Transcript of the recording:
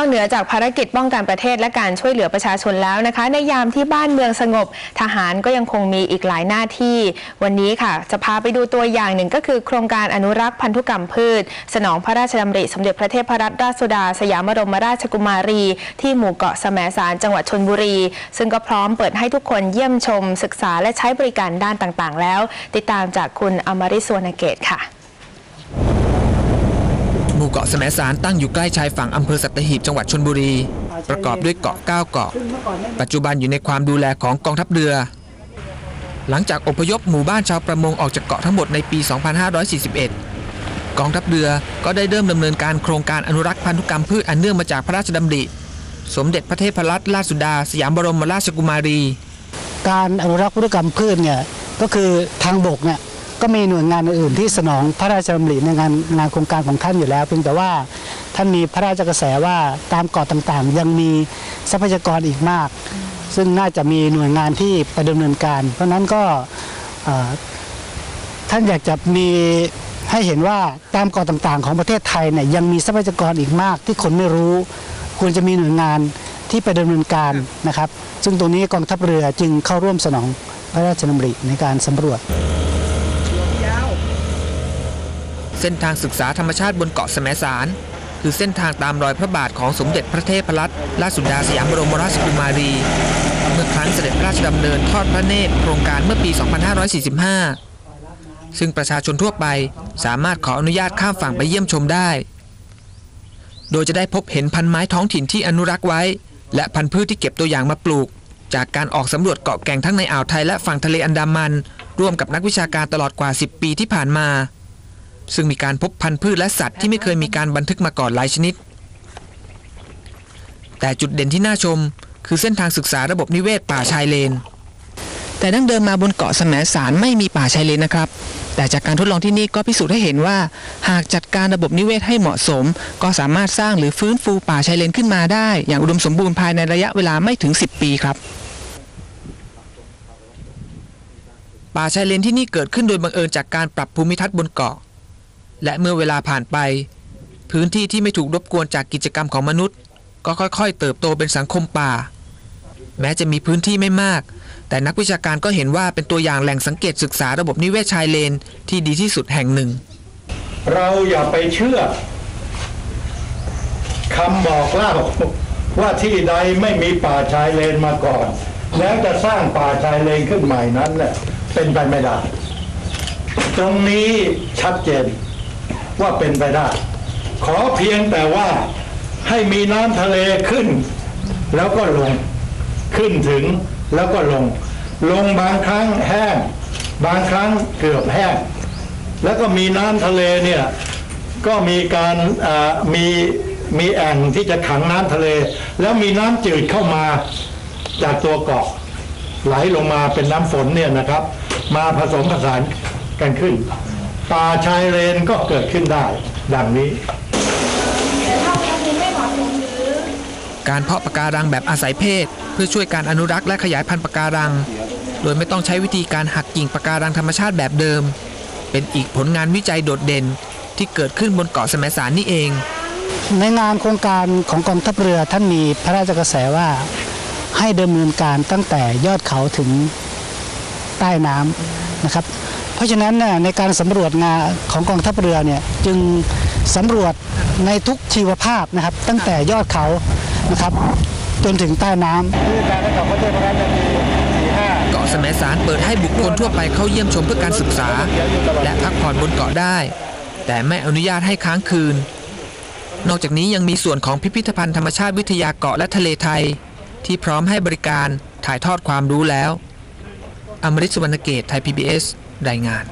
นอกเหนือจากภารกิจป้องกันประเทศและการช่วยเหลือประชาชนแล้วนะคะ ในยามที่บ้านเมืองสงบ ทหารก็ยังคงมีอีกหลายหน้าที่ วันนี้ค่ะ จะพาไปดูตัวอย่างหนึ่งก็คือโครงการอนุรักษ์พันธุกรรมพืช สนองพระราชดำริสมเด็จพระเทพรัตนราชสุดา สยามบรมราชกุมารี ที่หมู่เกาะแสมสารจังหวัดชนบุรี ซึ่งก็พร้อมเปิดให้ทุกคนเยี่ยมชม ศึกษาและใช้บริการด้านต่างๆ แล้ว ติดตามจากคุณอมริสวนเกตค่ะ หมู่เกาะแสมสารตั้งอยู่ใกล้ชายฝั่งอำเภอสัตหีบจังหวัดชนบุรี ประกอบด้วยเกาะ 9 เกาะ ปัจจุบันอยู่ในความดูแลของกองทัพเรือ หลังจากอพยพหมู่บ้านชาวประมงออกจากเกาะทั้งหมดในปี 2541 กองทัพเรือก็ได้เริ่มดำเนินการโครงการอนุรักษ์พันธุกรรมพืชอันเนื่องมาจากพระราชดำริ สมเด็จพระเทพรัตนราชสุดา สยามบรมราชกุมารี การอนุรักษ์พันธุกรรมพืชเนี่ยก็คือทางบกเนี่ย ก็มีหน่วยงานอื่นที่สนองพระราชดำริในงานงานโครงการของท่านอยู่แล้ว เพียงแต่ว่าท่านมีพระราชกระแสว่าตามเกาะต่างๆ ยังมีทรัพยากรอีกมาก ซึ่งน่าจะมีหน่วยงานที่ไปดำเนินการ เพราะนั้นก็ท่านอยากจะมีให้เห็นว่าตามเกาะต่างๆ ของประเทศไทยเนี่ยยังมีทรัพยากรอีกมากที่คนไม่รู้ ควรจะมีหน่วยงานที่ไปดำเนินการนะครับ ซึ่งตรงนี้กองทัพเรือจึงเข้าร่วมสนองพระราชดำริในการสำรวจ เส้นทางศึกษาธรรมชาติบนเกาะแสมสาร คือเส้นทางตามรอยพระบาทของสมเด็จพระเทพรัตนราชสุดาสยามบรมราชกุมารี เมื่อครั้งเสด็จพระราชดำเนินทอดพระเนตรโครงการเมื่อปี 2545 ซึ่งประชาชนทั่วไปสามารถขออนุญาตข้ามฝั่งไปเยี่ยมชมได้ โดยจะได้พบเห็นพันไม้ท้องถิ่นที่อนุรักษ์ไว้ และพันธุ์พืชที่เก็บตัวอย่างมาปลูก จากการออกสำรวจเกาะแก่งทั้งในอ่าวไทยและฝั่งทะเลอันดามัน ร่วมกับนักวิชาการตลอดกว่า 10 ปีที่ผ่านมา ซึ่งมีการพบพันธุ์พืชและสัตว์ที่ไม่เคยมีการบันทึกมาก่อนหลายชนิด แต่จุดเด่นที่น่าชม คือเส้นทางศึกษาระบบนิเวศป่าชายเลน แต่ดั้งเดิมมาบนเกาะแสมสารไม่มีป่าชายเลนนะครับ แต่จากการทดลองที่นี่ก็พิสูจน์ให้เห็นว่า หากจัดการระบบนิเวศให้เหมาะสม ก็สามารถสร้างหรือฟื้นฟูป่าชายเลนขึ้นมาได้ อย่างอุดมสมบูรณ์ภายในระยะเวลาไม่ถึง 10 ปีครับ ป่าชายเลนที่นี่เกิดขึ้นโดยบังเอิญจากการปรับภูมิทัศน์บนเกาะ และเมื่อเวลาผ่านไป พื้นที่ที่ไม่ถูกรบกวนจากกิจกรรมของมนุษย์ ก็ค่อยๆ เติบโตเป็นสังคมป่า แม้จะมีพื้นที่ไม่มาก แต่นักวิชาการก็เห็นว่าเป็นตัวอย่างแหล่งสังเกตศึกษาระบบนิเวศชายเลนที่ดีที่สุดแห่งหนึ่ง เราอย่าไปเชื่อคำบอกเล่าว่าที่ใดไม่มีป่าชายเลนมาก่อน แล้วจะสร้างป่าชายเลนขึ้นใหม่นั้นเนี่ยเป็นไปไม่ได้ ตรงนี้ชัดเจน ว่าเป็นไปได้ ขอเพียงแต่ว่าให้มีน้ำทะเลขึ้น แล้วก็ลงขึ้นถึงแล้วก็ลง ลงบางครั้งแห้ง บางครั้งเกือบแห้ง แล้วก็มีน้ำทะเลเนี่ยก็มีการมีมีแอ่งที่จะขังน้ำทะเล แล้วมีน้ำจืดเข้ามาจากตัวเกาะไหลลงมาเป็นน้ำฝนเนี่ยนะครับ มาผสมผสานกันขึ้น ป่าชายเลนก็เกิดขึ้นได้ ดังนี้ การเพาะปะการังแบบอาศัยเพศ เพื่อช่วยการอนุรักษ์และขยายพันธุ์ปะการัง โดยไม่ต้องใช้วิธีการหักกิ่งปะการังธรรมชาติแบบเดิม เป็นอีกผลงานวิจัยโดดเด่นที่เกิดขึ้นบนเกาะแสมสารนี่เอง ในงานโครงการของกองทัพเรือท่านมีพระราชกระแสว่าให้ดำเนินการตั้งแต่ยอดเขาถึงใต้น้ำนะครับ เพราะฉะนั้นในการสำรวจงานของกองทัพเรือเนี่ยจึงสำรวจในทุกชีวภาพนะครับ ตั้งแต่ยอดเขานะครับจนถึงใต้น้ำเกาะแสมสารเปิดให้บุคคลทั่วไปเข้าเยี่ยมชมเพื่อการศึกษา และพักผ่อนบนเกาะได้ แต่ไม่อนุญาตให้ค้างคืน นอกจากนี้ยังมีส่วนของพิพิธภัณฑ์ธรรมชาติวิทยาเกาะและทะเลไทย ที่พร้อมให้บริการถ่ายทอดความรู้แล้วอมริสุวรรณเกตไทย PBS รายงาน